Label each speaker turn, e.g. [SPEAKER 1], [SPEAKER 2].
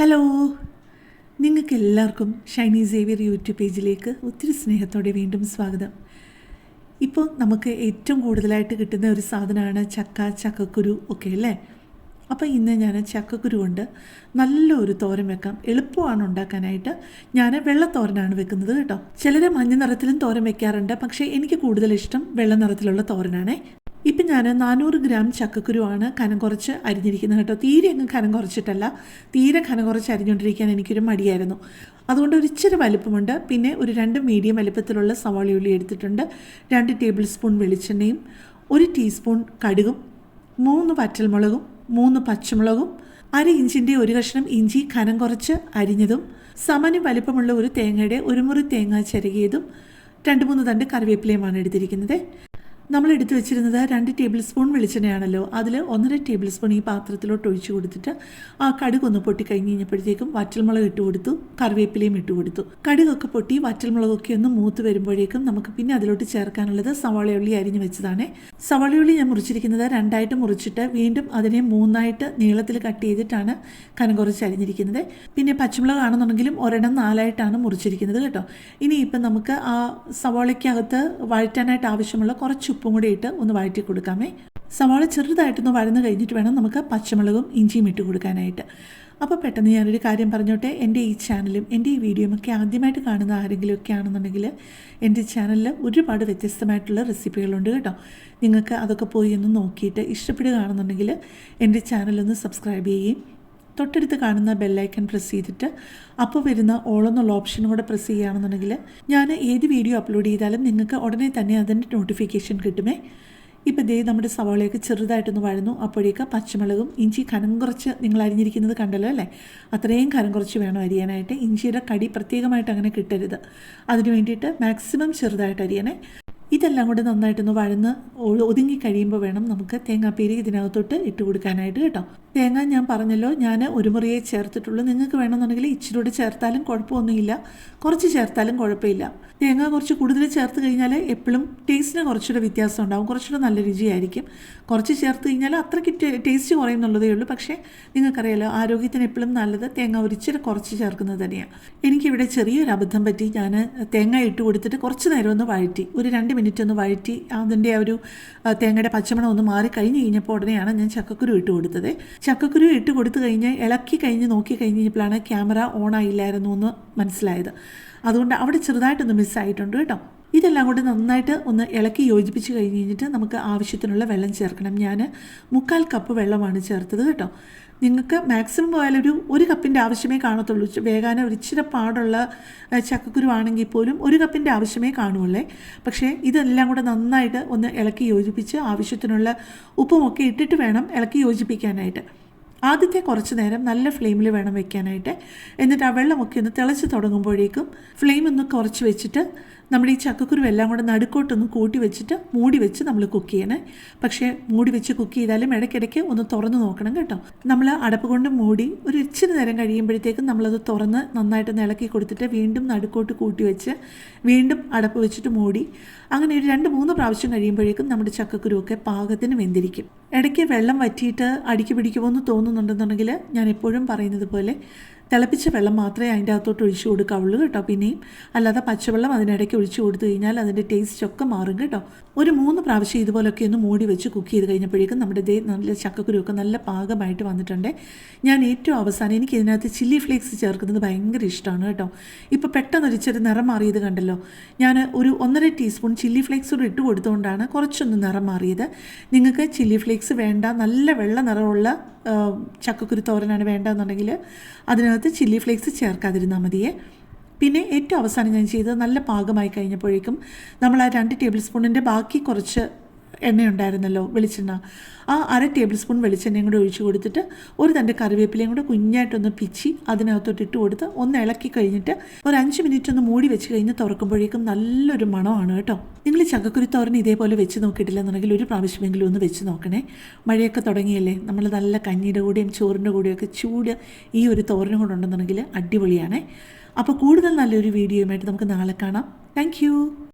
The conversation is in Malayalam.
[SPEAKER 1] ഹലോ. നിങ്ങൾക്ക് എല്ലാവർക്കും ഷൈനി സേവിയർ യൂട്യൂബ് പേജിലേക്ക് ഒത്തിരി സ്നേഹത്തോടെ വീണ്ടും സ്വാഗതം. ഇപ്പോൾ നമുക്ക് ഏറ്റവും കൂടുതലായിട്ട് കിട്ടുന്ന ഒരു സാധനമാണ് ചക്ക ചക്കക്കുരു ഒക്കെ അല്ലേ? അപ്പോൾ ഇന്ന് ഞാൻ ചക്കക്കുരു കൊണ്ട് നല്ലൊരു തോരൻ വെക്കാം. എളുപ്പമാണ് ഉണ്ടാക്കാനായിട്ട്. ഞാൻ വെള്ളത്തോരനാണ് വെക്കുന്നത് കേട്ടോ. ചിലർ മഞ്ഞ നിറത്തിലും തോരൻ വെക്കാറുണ്ട്. പക്ഷേ എനിക്ക് കൂടുതൽ ഇഷ്ടം വെള്ള നിറത്തിലുള്ള തോരനാണേ. ഇപ്പം ഞാൻ നാനൂറ് ഗ്രാം ചക്കക്കുരുവാണ് കനം കുറച്ച് അരിഞ്ഞിരിക്കുന്നത് കേട്ടോ. തീരെ അങ്ങ് കനം കുറച്ചിട്ടല്ല. തീരെ കനം കുറച്ച് അരിഞ്ഞുകൊണ്ടിരിക്കാൻ എനിക്കൊരു മടിയായിരുന്നു. അതുകൊണ്ട് ഒരു ഇച്ചിരി വലിപ്പമുണ്ട്. പിന്നെ ഒരു രണ്ട് മീഡിയം വലുപ്പത്തിലുള്ള സവാള ഉള്ളി എടുത്തിട്ടുണ്ട്. രണ്ട് ടേബിൾ സ്പൂൺ വെളിച്ചെണ്ണയും ഒരു ടീസ്പൂൺ കടുകും മൂന്ന് വറ്റൽമുളകും മൂന്ന് പച്ചമുളകും അര ഇഞ്ചിന്റെ ഒരു കഷ്ണം ഇഞ്ചി കനം കുറച്ച് അരിഞ്ഞതും സമന് വലിപ്പമുള്ള ഒരു തേങ്ങയുടെ ഒരു മുറി തേങ്ങ ചിരകിയതും രണ്ട് മൂന്ന് തണ്ട് കറിവേപ്പിലയുമാണ് എടുത്തിരിക്കുന്നത്. നമ്മൾ എടുത്തു വെച്ചിരുന്നത് രണ്ട് ടേബിൾ സ്പൂൺ വെളിച്ചെണ്ണയാണല്ലോ. അതിൽ ഒന്നര ടേബിൾ സ്പൂൺ ഈ പാത്രത്തിലോട്ട് ഒഴിച്ചു കൊടുത്തിട്ട് ആ കടുക് ഒന്ന് പൊട്ടി കഴിഞ്ഞ് കഴിഞ്ഞപ്പോഴത്തേക്കും വറ്റൽമുളക് ഇട്ട് കൊടുത്തു കറിവേപ്പിലയും ഇട്ട് കൊടുത്തു. കടുകൊക്കെ പൊട്ടി വറ്റൽമുളകൊക്കെ ഒന്ന് മൂത്ത് വരുമ്പോഴേക്കും നമുക്ക് പിന്നെ അതിലോട്ട് ചേർക്കാനുള്ളത് സവാളയുള്ളി അരിഞ്ഞു വെച്ചതാണ്. സവാളയുള്ളി ഞാൻ മുറിച്ചിരിക്കുന്നത് രണ്ടായിട്ട് മുറിച്ചിട്ട് വീണ്ടും അതിനെ മൂന്നായിട്ട് നീളത്തിൽ കട്ട് ചെയ്തിട്ടാണ് കനകുറച്ച് അരിഞ്ഞിരിക്കുന്നത്. പിന്നെ പച്ചമുളകാണെന്നുണ്ടെങ്കിലും ഒരെണ്ണം നാലായിട്ടാണ് മുറിച്ചിരിക്കുന്നത് കേട്ടോ. ഇനിയിപ്പം നമുക്ക് ആ സവാളയ്ക്കകത്ത് വഴറ്റാനായിട്ട് ആവശ്യമുള്ള കുറച്ച് ഉപ്പും കൂടി ഇട്ട് ഒന്ന് വഴറ്റി കൊടുക്കാമേ. സവാള ചെറുതായിട്ടൊന്ന് വഴന്ന് കഴിഞ്ഞിട്ട് വേണം നമുക്ക് പച്ചമുളകും ഇഞ്ചിയും ഇട്ട് കൊടുക്കാനായിട്ട്. അപ്പോൾ പെട്ടെന്ന് ഞാനൊരു കാര്യം പറഞ്ഞോട്ടെ. എന്റെ ഈ ചാനലും എന്റെ ഈ വീഡിയോയും ഒക്കെ ആദ്യമായിട്ട് കാണുന്ന ആരെങ്കിലുമൊക്കെ ആണെന്നുണ്ടെങ്കിൽ എന്റെ ചാനലിൽ ഒരുപാട് വ്യത്യസ്തമായിട്ടുള്ള റെസിപ്പികളുണ്ട് കേട്ടോ. നിങ്ങൾക്ക് അതൊക്കെ പോയി ഒന്ന് നോക്കിയിട്ട് ഇഷ്ടപ്പെടുകയാണെന്നുണ്ടെങ്കിൽ എന്റെ ചാനലൊന്ന് സബ്സ്ക്രൈബ് ചെയ്യുകയും തൊട്ടടുത്ത് കാണുന്ന ബെല്ലൈക്കൺ പ്രസ് ചെയ്തിട്ട് അപ്പോൾ വരുന്ന ഓളെന്നുള്ള ഓപ്ഷനും കൂടെ പ്രസ് ചെയ്യുകയാണെന്നുണ്ടെങ്കിൽ ഞാൻ ഏത് വീഡിയോ അപ്ലോഡ് ചെയ്താലും നിങ്ങൾക്ക് ഉടനെ തന്നെ അതിന്റെ നോട്ടിഫിക്കേഷൻ കിട്ടുമേ. ഇപ്പോൾ ദേ നമ്മുടെ സവാളയൊക്കെ ചെറുതായിട്ടൊന്ന് വഴന്നു. അപ്പോഴേക്ക് പച്ചമുളകും ഇഞ്ചി കനം കുറച്ച് നിങ്ങൾ അരിഞ്ഞിരിക്കുന്നത് കണ്ടല്ലോ അല്ലേ? അത്രയും കനം കുറച്ച് വേണം അരിയാനായിട്ട്. ഇഞ്ചിയുടെ കടി പ്രത്യേകമായിട്ട് അങ്ങനെ കിട്ടരുത്. അതിന് വേണ്ടിയിട്ട് മാക്സിമം ചെറുതായിട്ട് അരിയണേ. ഇതെല്ലാം കൂടെ നന്നായിട്ടൊന്ന് വഴന്ന് ഒതുങ്ങി കഴിയുമ്പോൾ വേണം നമുക്ക് തേങ്ങാപ്പേരി ഇതിനകത്തോട്ട് ഇട്ട് കൊടുക്കാനായിട്ട് കേട്ടോ. തേങ്ങ ഞാൻ പറഞ്ഞല്ലോ ഞാൻ ഒരു മുറിയെ ചേർത്തിട്ടുള്ളൂ. നിങ്ങൾക്ക് വേണമെന്നുണ്ടെങ്കിൽ ഇച്ചിരി കൂടെ ചേർത്താലും കുഴപ്പമൊന്നുമില്ല. കുറച്ച് ചേർത്താലും കുഴപ്പമില്ല. തേങ്ങ കുറച്ച് കൂടുതൽ ചേർത്ത് കഴിഞ്ഞാൽ എപ്പോഴും ടേസ്റ്റിന് കുറച്ചുകൂടെ വ്യത്യാസം ഉണ്ടാവും. കുറച്ചുകൂടെ നല്ല രുചിയായിരിക്കും. കുറച്ച് ചേർത്ത് കഴിഞ്ഞാൽ അത്രയ്ക്ക് ടേസ്റ്റ് കുറയുന്നുള്ളതേ ഉള്ളൂ. പക്ഷേ നിങ്ങൾക്കറിയാലോ ആരോഗ്യത്തിന് എപ്പോഴും നല്ലത് തേങ്ങ ഒരിച്ചിരി കുറച്ച് ചേർക്കുന്നത് തന്നെയാണ്. എനിക്കിവിടെ ചെറിയൊരു അബദ്ധം പറ്റി. ഞാൻ തേങ്ങ ഇട്ട് കൊടുത്തിട്ട് കുറച്ച് നേരം ഒന്ന് വഴറ്റി ഒരു രണ്ട് മിനിറ്റ് ഒന്ന് വഴറ്റി അതിന്റെ ആ ഒരു തേങ്ങയുടെ പച്ചമണം ഒന്ന് മാറി കഴിഞ്ഞ് കഴിഞ്ഞപ്പോൾ ഉടനെയാണ് ഞാൻ ചക്കക്കുരു ഇട്ട് കൊടുത്തത്. ചക്കക്കുരു ഇട്ട് കൊടുത്തു കഴിഞ്ഞ് ഇളക്കി കഴിഞ്ഞ് നോക്കി കഴിഞ്ഞ് കഴിഞ്ഞപ്പോഴാണ് ക്യാമറ ഓൺ ആയില്ലായിരുന്നു എന്ന് മനസ്സിലായത്. അതുകൊണ്ട് അവിടെ ചെറുതായിട്ടൊന്ന് മിസ്സായിട്ടുണ്ട് കേട്ടോ. ഇതെല്ലാം കൂടി നന്നായിട്ട് ഒന്ന് ഇളക്കി യോജിപ്പിച്ച് കഴിഞ്ഞ് കഴിഞ്ഞിട്ട് നമുക്ക് ആവശ്യത്തിനുള്ള വെള്ളം ചേർക്കണം. ഞാൻ മുക്കാൽ കപ്പ് വെള്ളമാണ് ചേർത്തത് കേട്ടോ. നിങ്ങൾക്ക് മാക്സിമം പോയാലൊരു ഒരു കപ്പിന്റെ ആവശ്യമേ കാണത്തുള്ളൂ. വേഗാന ഒരു ഇച്ചിരി പാടുള്ള ചക്കക്കുരുവാണെങ്കിൽ പോലും ഒരു കപ്പിന്റെ ആവശ്യമേ കാണുള്ളേ പക്ഷേ ഇതെല്ലാം കൂടെ നന്നായിട്ട് ഒന്ന് ഇളക്കി യോജിപ്പിച്ച് ആവശ്യത്തിനുള്ള ഉപ്പുമൊക്കെ ഇട്ടിട്ട് വേണം ഇളക്കി യോജിപ്പിക്കാനായിട്ട്. ആദ്യത്തെ കുറച്ച് നേരം നല്ല ഫ്ലെയിമിൽ വേണം വെക്കാനായിട്ട്. എന്നിട്ട് ആ വെള്ളമൊക്കെ ഒന്ന് തിളച്ച് തുടങ്ങുമ്പോഴേക്കും ഫ്ലെയിം ഒന്ന് കുറച്ച് വെച്ചിട്ട് നമ്മുടെ ഈ ചക്കക്കുരു എല്ലാം കൂടെ നടുക്കോട്ടൊന്ന് കൂട്ടി വെച്ചിട്ട് മൂടി വെച്ച് നമ്മൾ കുക്ക് ചെയ്യണേ. പക്ഷേ മൂടി വെച്ച് കുക്ക് ചെയ്താലും ഇടയ്ക്കിടയ്ക്ക് ഒന്ന് തുറന്ന് നോക്കണം കേട്ടോ. നമ്മൾ അടപ്പ് കൊണ്ട് മൂടി ഒരു ഇച്ചിരി നേരം കഴിയുമ്പോഴത്തേക്കും നമ്മളത് തുറന്ന് നന്നായിട്ട് ഇളക്കി കൊടുത്തിട്ട് വീണ്ടും നടുക്കോട്ട് കൂട്ടി വെച്ച് വീണ്ടും അടപ്പ് വെച്ചിട്ട് മൂടി. അങ്ങനെ ഒരു രണ്ട് മൂന്ന് പ്രാവശ്യം കഴിയുമ്പോഴേക്കും നമ്മുടെ ചക്കക്കുരുവൊക്കെ പാകത്തിന് വെന്തിരിക്കും. ഇടയ്ക്ക് വെള്ളം വറ്റിയിട്ട് അടിക്ക് പിടിക്കുമോ എന്ന് തോന്നുന്നുണ്ടെന്നുണ്ടെങ്കിൽ ഞാൻ എപ്പോഴും പറയുന്നത് പോലെ തിളപ്പിച്ച വെള്ളം മാത്രമേ അതിന്റെ അകത്തോട്ട് ഒഴിച്ചു കൊടുക്കാവുള്ളൂ കേട്ടോ പിന്നെയും. അല്ലാതെ പച്ചവെള്ളം അതിനിടയ്ക്ക് ഒഴിച്ചു കൊടുത്തു കഴിഞ്ഞാൽ അതിന്റെ ടേസ്റ്റ് ഒക്കെ മാറും കേട്ടോ. ഒരു മൂന്ന് പ്രാവശ്യം ഇതുപോലൊക്കെ ഒന്ന് മൂടി വെച്ച് കുക്ക് ചെയ്ത് കഴിഞ്ഞപ്പോഴേക്കും നമ്മുടെ ദേ നല്ല ചക്കക്കുരുവൊക്കെ നല്ല പാകമായിട്ട് വന്നിട്ടുണ്ട്. ഞാൻ ഏറ്റവും അവസാനം എനിക്ക് ഇതിനകത്ത് ചില്ലി ഫ്ലേക്സ് ചേർക്കുന്നത് ഭയങ്കര ഇഷ്ടമാണ് കേട്ടോ. ഇപ്പോൾ പെട്ടെന്ന് ഒരു ഇച്ചിരി നിറം മാറിയത് കണ്ടല്ലോ. ഞാൻ ഒരു ഒന്നര ടീസ്പൂൺ ചില്ലി ഫ്ലേക്സ് കൂടെ ഇട്ട് കൊടുത്തുകൊണ്ടാണ് കുറച്ചൊന്ന് നിറം മാറിയത്. നിങ്ങൾക്ക് ചില്ലി ഫ്ലേക്സ് വേണ്ട നല്ല വെള്ള നിറമുള്ള ചക്കക്കുരു തോരനാണ് വേണ്ടതെന്നുണ്ടെങ്കിൽ അതിനകത്ത് ചില്ലി ഫ്ലേക്സ് ചേർക്കാതിരുന്നാൽ മതിയേ. പിന്നെ ഏറ്റവും അവസാനം ഞാൻ ചെയ്തത് നല്ല പാകമായി കഴിഞ്ഞപ്പോഴേക്കും നമ്മൾ ആ രണ്ട് ടേബിൾ സ്പൂണിന്റെ ബാക്കി കുറച്ച് എണ്ണയുണ്ടായിരുന്നല്ലോ വെളിച്ചെണ്ണ. ആ അര ടേബിൾ സ്പൂൺ വെളിച്ചെണ്ണയും കൂടെ ഒഴിച്ച് കൊടുത്തിട്ട് ഒരു തന്റെ കറിവേപ്പിലയും കൂടെ കുഞ്ഞായിട്ടൊന്ന് പിച്ചി അതിനകത്തോട്ട് ഇട്ട് കൊടുത്ത് ഒന്ന് ഇളക്കി കഴിഞ്ഞിട്ട് ഒരു അഞ്ച് മിനിറ്റ് ഒന്ന് മൂടി വെച്ച് കഴിഞ്ഞ് തുറക്കുമ്പോഴേക്കും നല്ലൊരു മണമാണ് കേട്ടോ. നിങ്ങൾ ചക്കക്കുരു തോരൻ ഇതേപോലെ വെച്ച് നോക്കിയിട്ടില്ലെന്നുണ്ടെങ്കിൽ ഒരു പ്രാവശ്യമെങ്കിലും ഒന്ന് വെച്ച് നോക്കണേ. മഴയൊക്കെ തുടങ്ങിയല്ലേ? നമ്മൾ നല്ല കഞ്ഞിയുടെ കൂടെയും ചോറിന്റെ കൂടെയൊക്കെ ചൂട് ഈ ഒരു തോരനും കൂടെ ഉണ്ടെന്നുണ്ടെങ്കിൽ അടിപൊളിയാണേ. അപ്പോൾ കൂടുതൽ നല്ലൊരു വീഡിയോയുമായിട്ട് നമുക്ക് നാളെ കാണാം. താങ്ക്